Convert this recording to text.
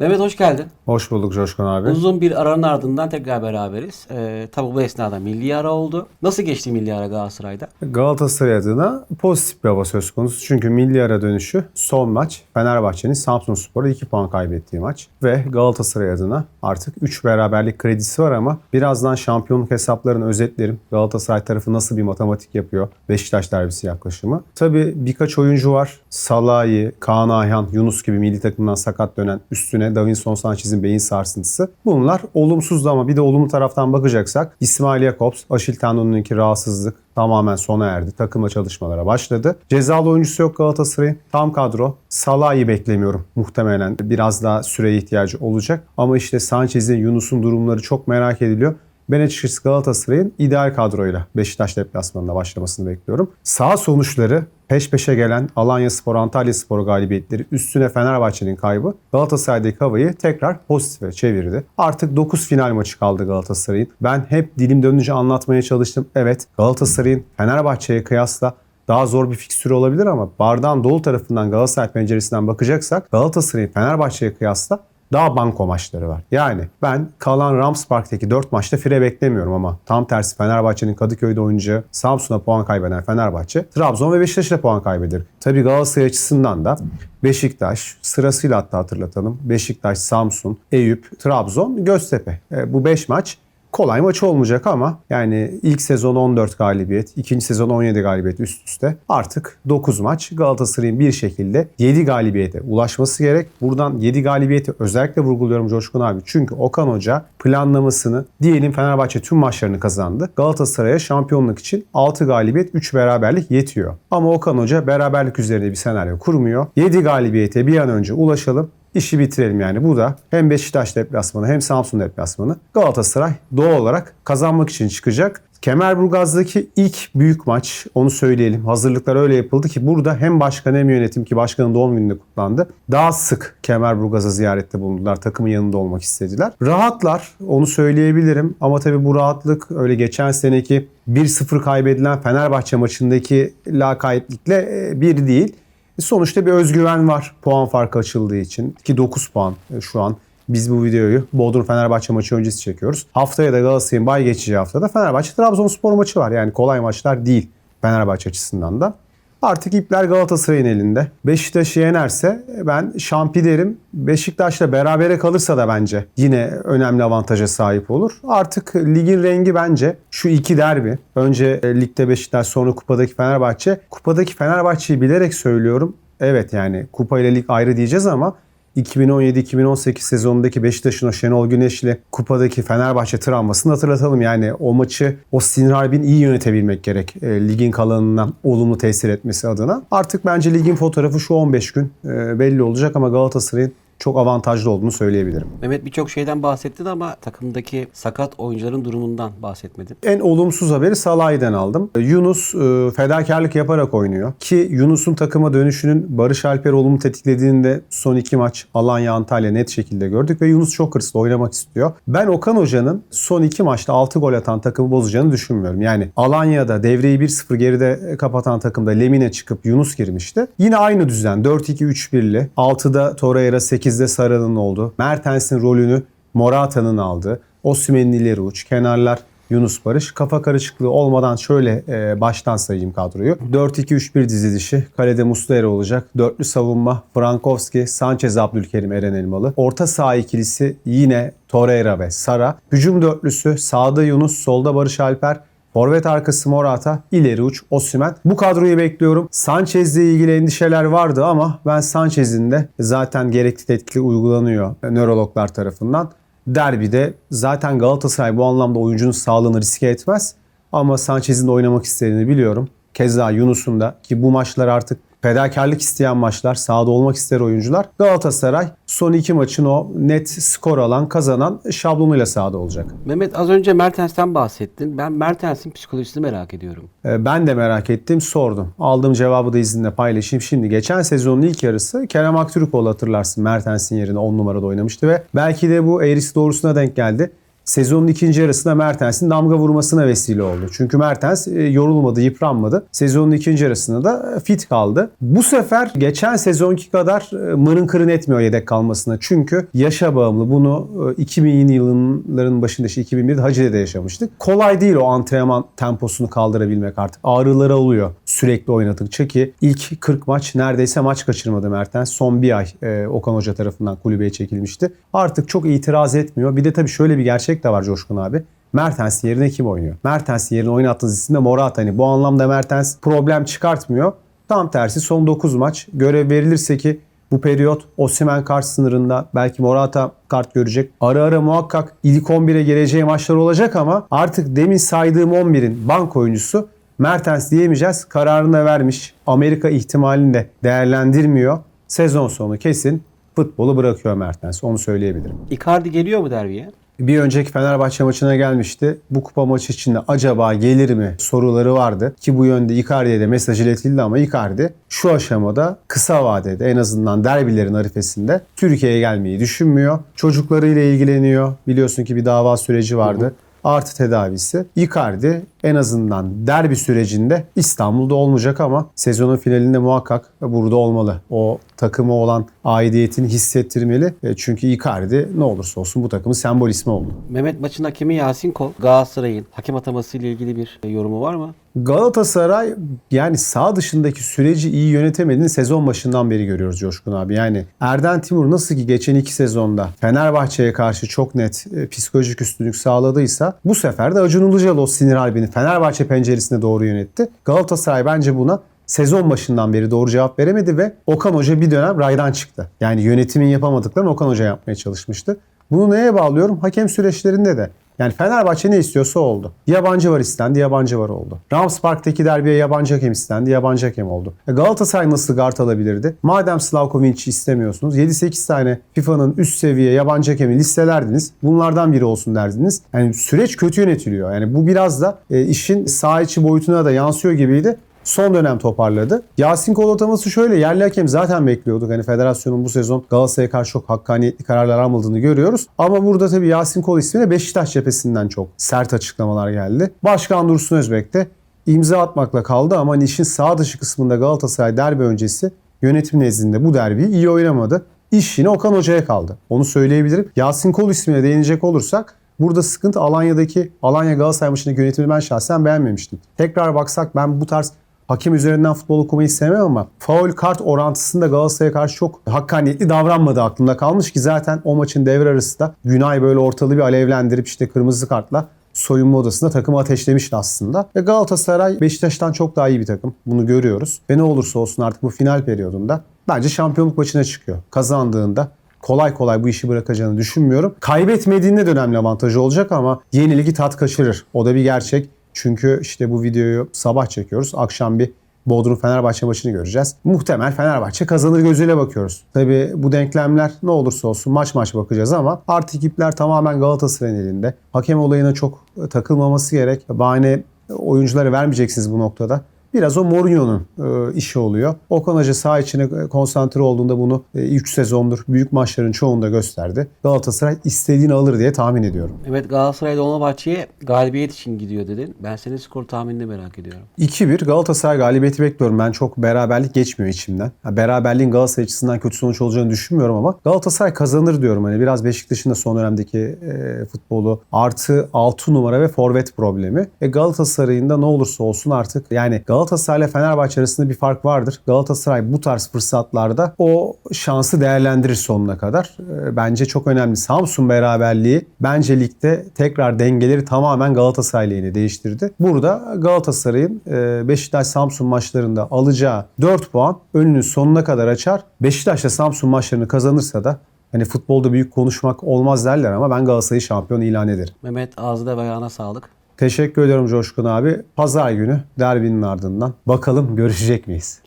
Mehmet hoş geldin. Hoş bulduk Coşkun abi. Uzun bir aranın ardından tekrar beraberiz. Ee, tabii bu esnada milli ara oldu. Nasıl geçti milli ara Galatasaray'da? Galatasaray adına pozitif bir hava söz konusu. Çünkü milli ara dönüşü son maç Fenerbahçe'nin Samsun Spor'a 2 puan kaybettiği maç. Ve Galatasaray adına artık 3 beraberlik kredisi var ama birazdan şampiyonluk hesaplarını özetlerim. Galatasaray tarafı nasıl bir matematik yapıyor? Beşiktaş derbisi yaklaşımı. Tabii birkaç oyuncu var. Salahi, Kaan Ayhan, Yunus gibi milli takımdan sakat dönen üstüne Davinson Sanchez'in beyin sarsıntısı. Bunlar olumsuzdu ama bir de olumlu taraftan bakacaksak İsmail Jakobs, Aşil tendonundaki rahatsızlık tamamen sona erdi. Takımla çalışmalara başladı. Cezalı oyuncusu yok Galatasaray'ın. Tam kadro. Salah'ı beklemiyorum. Muhtemelen biraz daha süreye ihtiyacı olacak. Ama işte Sanchez'in, Yunus'un durumları çok merak ediliyor. Ben açıkçası Galatasaray'ın ideal kadroyla Beşiktaş deplasmanında başlamasını bekliyorum. Sağ sonuçları peş peşe gelen Alanya Spor, Antalya Spor galibiyetleri üstüne Fenerbahçe'nin kaybı Galatasaray'daki havayı tekrar pozitife çevirdi. Artık 9 final maçı kaldı Galatasaray'ın. Ben hep dilim dönünce anlatmaya çalıştım. Evet Galatasaray'ın Fenerbahçe'ye kıyasla daha zor bir fikstürü olabilir ama bardağın dolu tarafından Galatasaray penceresinden bakacaksak Galatasaray'ın Fenerbahçe'ye kıyasla daha banko maçları var. Yani ben kalan Rams Park'taki 4 maçta fire beklemiyorum ama tam tersi Fenerbahçe'nin Kadıköy'de oynayacağı Samsun'a puan kaybeden Fenerbahçe Trabzon ve Beşiktaş'la puan kaybeder. Tabii Galatasaray açısından da Beşiktaş sırasıyla hatta hatırlatalım. Beşiktaş, Samsun, Eyüp, Trabzon, Göztepe. E, bu 5 maç kolay maç olmayacak ama yani ilk sezon 14 galibiyet, ikinci sezon 17 galibiyet üst üste. Artık 9 maç Galatasaray'ın bir şekilde 7 galibiyete ulaşması gerek. Buradan 7 galibiyeti özellikle vurguluyorum Coşkun abi. Çünkü Okan Hoca planlamasını diyelim Fenerbahçe tüm maçlarını kazandı. Galatasaray'a şampiyonluk için 6 galibiyet 3 beraberlik yetiyor. Ama Okan Hoca beraberlik üzerine bir senaryo kurmuyor. 7 galibiyete bir an önce ulaşalım işi bitirelim yani. Bu da hem Beşiktaş deplasmanı hem Samsun deplasmanı Galatasaray doğal olarak kazanmak için çıkacak. Kemerburgaz'daki ilk büyük maç onu söyleyelim. Hazırlıklar öyle yapıldı ki burada hem başkan hem yönetim ki başkanın doğum gününde kutlandı. Daha sık Kemerburgaz'a ziyarette bulundular. Takımın yanında olmak istediler. Rahatlar onu söyleyebilirim ama tabii bu rahatlık öyle geçen seneki 1-0 kaybedilen Fenerbahçe maçındaki lakaytlikle e, bir değil. Sonuçta bir özgüven var puan farkı açıldığı için. Ki 9 puan e, şu an. Biz bu videoyu Bodrum Fenerbahçe maçı öncesi çekiyoruz. Haftaya da Galatasaray'ın bay geçeceği haftada Fenerbahçe Trabzonspor maçı var. Yani kolay maçlar değil Fenerbahçe açısından da. Artık ipler Galatasaray'ın elinde. Beşiktaş'ı yenerse ben şampi derim. Beşiktaş'la berabere kalırsa da bence yine önemli avantaja sahip olur. Artık ligin rengi bence şu iki derbi. Önce e, ligde Beşiktaş sonra kupadaki Fenerbahçe. Kupadaki Fenerbahçe'yi bilerek söylüyorum. Evet yani kupa ile lig ayrı diyeceğiz ama 2017-2018 sezonundaki Beşiktaş'ın o Şenol Güneş'li kupadaki Fenerbahçe travmasını hatırlatalım. Yani o maçı o Sinir Harbin iyi yönetebilmek gerek. E, ligin kalanından olumlu tesir etmesi adına. Artık bence ligin fotoğrafı şu 15 gün e, belli olacak ama Galatasaray'ın çok avantajlı olduğunu söyleyebilirim. Mehmet birçok şeyden bahsettin ama takımdaki sakat oyuncuların durumundan bahsetmedin. En olumsuz haberi Salah'den aldım. Yunus e, fedakarlık yaparak oynuyor. Ki Yunus'un takıma dönüşünün Barış Alper olumlu tetiklediğinde son iki maç Alanya Antalya net şekilde gördük ve Yunus çok hırslı oynamak istiyor. Ben Okan Hoca'nın son iki maçta 6 gol atan takımı bozacağını düşünmüyorum. Yani Alanya'da devreyi 1-0 geride kapatan takımda Lemine çıkıp Yunus girmişti. Yine aynı düzen 4-2-3-1'li. 6'da Torreira 8 8'de Sara'nın oldu. Mertens'in rolünü Morata'nın aldı. Osimhen'in ileri uç. Kenarlar Yunus Barış. Kafa karışıklığı olmadan şöyle e, baştan sayayım kadroyu. 4-2-3-1 dizilişi. Kalede Muslera olacak. Dörtlü savunma. Frankowski, Sanchez, Abdülkerim, Eren Elmalı. Orta saha ikilisi yine Torreira ve Sara. Hücum dörtlüsü sağda Yunus, solda Barış Alper. Forvet arkası Morata, ileri uç Osimhen. Bu kadroyu bekliyorum. Sanchez'le ilgili endişeler vardı ama ben Sanchez'in de zaten gerekli tetkik uygulanıyor nörologlar tarafından. Derbide zaten Galatasaray bu anlamda oyuncunun sağlığını riske etmez. Ama Sanchez'in de oynamak istediğini biliyorum. Keza Yunus'un da ki bu maçlar artık fedakarlık isteyen maçlar, sahada olmak ister oyuncular. Galatasaray son iki maçın o net skor alan, kazanan şablonuyla sahada olacak. Mehmet az önce Mertens'ten bahsettin. Ben Mertens'in psikolojisini merak ediyorum. Ee, Ben de merak ettim, sordum. Aldığım cevabı da izinle paylaşayım. Şimdi geçen sezonun ilk yarısı Kerem Aktürkoğlu hatırlarsın Mertens'in yerine 10 numarada oynamıştı ve belki de bu eğrisi doğrusuna denk geldi. Sezonun ikinci yarısında Mertens'in damga vurmasına vesile oldu. Çünkü Mertens e, yorulmadı, yıpranmadı. Sezonun ikinci yarısında da e, fit kaldı. Bu sefer geçen sezonki kadar e, mırın kırın etmiyor yedek kalmasına. Çünkü yaşa bağımlı. Bunu e, 2000'li yılların başında işte 2001'de Hacı'de de yaşamıştık. Kolay değil o antrenman temposunu kaldırabilmek artık. Ağrıları oluyor sürekli oynadıkça ki ilk 40 maç neredeyse maç kaçırmadı Mertens. Son bir ay Okan Hoca tarafından kulübeye çekilmişti. Artık çok itiraz etmiyor. Bir de tabii şöyle bir gerçek de var Coşkun abi. Mertens yerine kim oynuyor? Mertens yerine oynattığınız isimde Morata. Hani bu anlamda Mertens problem çıkartmıyor. Tam tersi son 9 maç görev verilirse ki bu periyot Osimhen kart sınırında belki Morata kart görecek. Ara ara muhakkak ilk 11'e geleceği maçlar olacak ama artık demin saydığım 11'in bank oyuncusu Mertens diyemeyeceğiz. Kararını vermiş. Amerika ihtimalini de değerlendirmiyor. Sezon sonu kesin futbolu bırakıyor Mertens. Onu söyleyebilirim. Icardi geliyor mu derbiye? Bir önceki Fenerbahçe maçına gelmişti. Bu kupa maçı içinde acaba gelir mi soruları vardı. Ki bu yönde Icardi'ye de mesaj iletildi ama Icardi şu aşamada kısa vadede en azından derbilerin arifesinde Türkiye'ye gelmeyi düşünmüyor. Çocuklarıyla ilgileniyor. Biliyorsun ki bir dava süreci vardı. Artı tedavisi. Icardi en azından derbi sürecinde İstanbul'da olmayacak ama sezonun finalinde muhakkak burada olmalı. O takıma olan aidiyetini hissettirmeli. E, Çünkü Icardi ne olursa olsun bu takımın sembol ismi oldu. Mehmet maçın hakemi Yasin Kol. Galatasaray'ın hakem ataması ile ilgili bir e, yorumu var mı? Galatasaray yani sağ dışındaki süreci iyi yönetemediğini sezon başından beri görüyoruz Coşkun abi. Yani Erden Timur nasıl ki geçen iki sezonda Fenerbahçe'ye karşı çok net e, psikolojik üstünlük sağladıysa bu sefer de Acun Ilıcalı o sinir harbini Fenerbahçe penceresine doğru yönetti. Galatasaray bence buna sezon başından beri doğru cevap veremedi ve Okan Hoca bir dönem raydan çıktı. Yani yönetimin yapamadıklarını Okan Hoca yapmaya çalışmıştı. Bunu neye bağlıyorum? Hakem süreçlerinde de. Yani Fenerbahçe ne istiyorsa oldu. Yabancı var istendi, yabancı var oldu. Rams Park'taki derbiye yabancı hakem istendi, yabancı hakem oldu. E Galatasaray nasıl guard alabilirdi? Madem Slavkovic'i istemiyorsunuz, 7-8 tane FIFA'nın üst seviye yabancı hakemi listelerdiniz. Bunlardan biri olsun derdiniz. Yani süreç kötü yönetiliyor. Yani bu biraz da e, işin saha içi boyutuna da yansıyor gibiydi. Son dönem toparladı. Yasin Kol ataması şöyle yerli hakem zaten bekliyorduk. Hani federasyonun bu sezon Galatasaray'a karşı çok hakkaniyetli kararlar almadığını görüyoruz. Ama burada tabii Yasin Kol ismine Beşiktaş cephesinden çok sert açıklamalar geldi. Başkan Dursun Özbek de imza atmakla kaldı ama hani işin sağ dışı kısmında Galatasaray derbi öncesi yönetim nezdinde bu derbiyi iyi oynamadı. İş yine Okan Hoca'ya kaldı. Onu söyleyebilirim. Yasin Kol ismine değinecek olursak Burada sıkıntı Alanya'daki Alanya Galatasaray maçındaki yönetimini ben şahsen beğenmemiştim. Tekrar baksak ben bu tarz hakem üzerinden futbol okumayı sevmem ama faul kart orantısında Galatasaray'a karşı çok hakkaniyetli davranmadı aklımda kalmış ki zaten o maçın devre arası da Günay böyle ortalığı bir alevlendirip işte kırmızı kartla soyunma odasında takımı ateşlemişti aslında. Ve Galatasaray Beşiktaş'tan çok daha iyi bir takım. Bunu görüyoruz. Ve ne olursa olsun artık bu final periyodunda bence şampiyonluk maçına çıkıyor. Kazandığında kolay kolay bu işi bırakacağını düşünmüyorum. Kaybetmediğinde de önemli avantajı olacak ama yenilgi tat kaçırır. O da bir gerçek. Çünkü işte bu videoyu sabah çekiyoruz. Akşam bir Bodrum Fenerbahçe maçını göreceğiz. Muhtemel Fenerbahçe kazanır gözüyle bakıyoruz. Tabii bu denklemler ne olursa olsun maç maç bakacağız ama artık ipler tamamen Galatasaray'ın elinde. Hakem olayına çok takılmaması gerek. Bahane oyuncuları vermeyeceksiniz bu noktada. Biraz o Mourinho'nun e, işi oluyor. Okan Hoca saha içine e, konsantre olduğunda bunu 3 sezondur büyük maçların çoğunda gösterdi. Galatasaray istediğini alır diye tahmin ediyorum. Evet Galatasaray Dolmabahçe'ye galibiyet için gidiyor dedin. Ben senin skor tahminini merak ediyorum. 2-1 Galatasaray galibiyeti bekliyorum. Ben çok beraberlik geçmiyor içimden. Ha, beraberliğin Galatasaray açısından kötü sonuç olacağını düşünmüyorum ama Galatasaray kazanır diyorum. Hani biraz Beşiktaş'ın da son dönemdeki e, futbolu artı 6 numara ve forvet problemi. E Galatasaray'ın da ne olursa olsun artık yani Galatasaray ile Fenerbahçe arasında bir fark vardır. Galatasaray bu tarz fırsatlarda o şansı değerlendirir sonuna kadar. E, bence çok önemli. Samsun beraberliği bence ligde tekrar dengeleri tamamen Galatasaray lehine değiştirdi. Burada Galatasaray'ın e, Beşiktaş-Samsun maçlarında alacağı 4 puan önünü sonuna kadar açar. Beşiktaş'la Samsun maçlarını kazanırsa da hani futbolda büyük konuşmak olmaz derler ama ben Galatasaray'ı şampiyon ilan ederim. Mehmet ağzına ve ayağına sağlık. Teşekkür ediyorum Coşkun abi. Pazar günü derbinin ardından bakalım görüşecek miyiz?